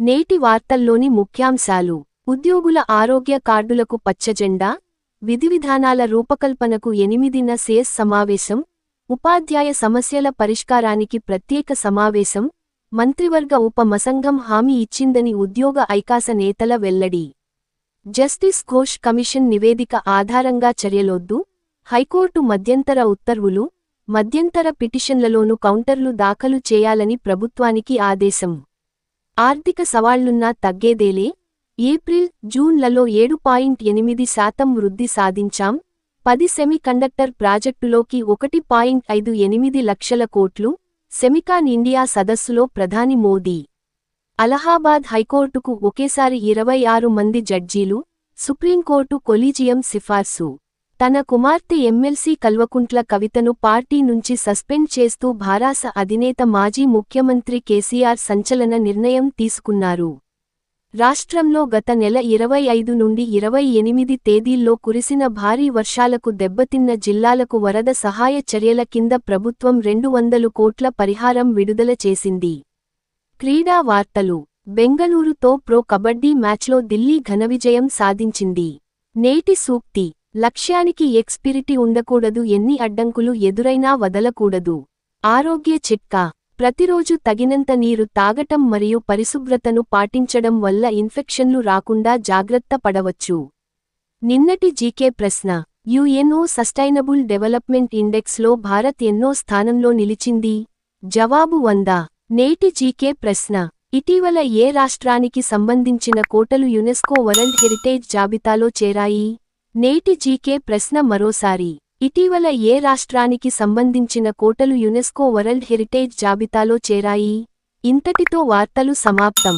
నేటి వార్తల్లోని ముఖ్యాంశాలు. ఉద్యోగుల ఆరోగ్య కార్డులకు పచ్చజెండా విధివిధానాల రూపకల్పనకు ఎనిమిదిన సేస్ సమావేశం ఉపాధ్యాయ సమస్యల పరిష్కారానికి ప్రత్యేక సమావేశం మంత్రివర్గ ఉపమసంఘం హామీ ఇచ్చిందని ఉద్యోగ ఐకాస నేతల వెల్లడి. జస్టిస్ ఘోష్ కమిషన్ నివేదిక ఆధారంగా చర్యలొద్దు. హైకోర్టు మధ్యంతర ఉత్తర్వులు మధ్యంతర పిటిషన్లలోనూ కౌంటర్లు దాఖలు చేయాలని ప్రభుత్వానికి ఆదేశం. ఆర్థిక సవాళ్ళున్నా తగ్గేదేలే. ఏప్రిల్ జూన్లలో ఏడు పాయింట్ ఎనిమిది శాతం వృద్ధి సాధించాం. పది సెమీ కండక్టర్ ప్రాజెక్టులోకి ఒకటి పాయింట్ ఐదు ఎనిమిది లక్షల కోట్లు సెమికాన్ ఇండియా సదస్సులో ప్రధాని మోదీ. అలహాబాద్ హైకోర్టుకు ఒకేసారి ఇరవై ఆరు మంది జడ్జీలు సుప్రీంకోర్టు కొలీజియం సిఫార్సు. తన కుమార్తె ఎమ్మెల్సీ కల్వకుంట్ల కవితను పార్టీ నుంచి సస్పెండ్ చేస్తూ భారాస అధినేత మాజీ ముఖ్యమంత్రి కేసీఆర్ సంచలన నిర్ణయం తీసుకున్నారు. రాష్ట్రంలో గత నెల ఇరవై ఐదు నుండి ఇరవై ఎనిమిది తేదీల్లో కురిసిన భారీ వర్షాలకు దెబ్బతిన్న జిల్లాలకు వరద సహాయ చర్యల కింద ప్రభుత్వం రెండు వందలు కోట్ల పరిహారం విడుదల చేసింది. క్రీడా వార్తలు. బెంగళూరుతో ప్రో కబడ్డీ మ్యాచ్లో ఢిల్లీ ఘనవిజయం సాధించింది. నేటి సూక్తి. లక్ష్యానికి ఎక్స్పిరిటీ ఉండకూడదు ఎన్ని అడ్డంకులు ఎదురైనా వదలకూడదు. ఆరోగ్య చిట్కా. ప్రతిరోజు తగినంత నీరు తాగటం మరియు పరిశుభ్రతను పాటించడం వల్ల ఇన్ఫెక్షన్లు రాకుండా జాగ్రత్త పడవచ్చు. నిన్నటి జీకే ప్రశ్న. యుఎన్ఓ సస్టైనబుల్ డెవలప్మెంట్ ఇండెక్స్లో భారత్ ఎన్నో స్థానంలో నిలిచింది? జవాబు వంద. నేటి జీకే ప్రశ్న. ఇటీవల ఏ రాష్ట్రానికి సంబంధించిన కోటలు యునెస్కో వరల్డ్ హెరిటేజ్ జాబితాలో చేరాయి? నేటి జీకే ప్రశ్న మరోసారి. ఇటీవల ఏ రాష్ట్రానికి సంబంధించిన కోటలు యునెస్కో వరల్డ్ హెరిటేజ్ జాబితాలో చేరాయి? ఇంతటితో వార్తలు సమాప్తం.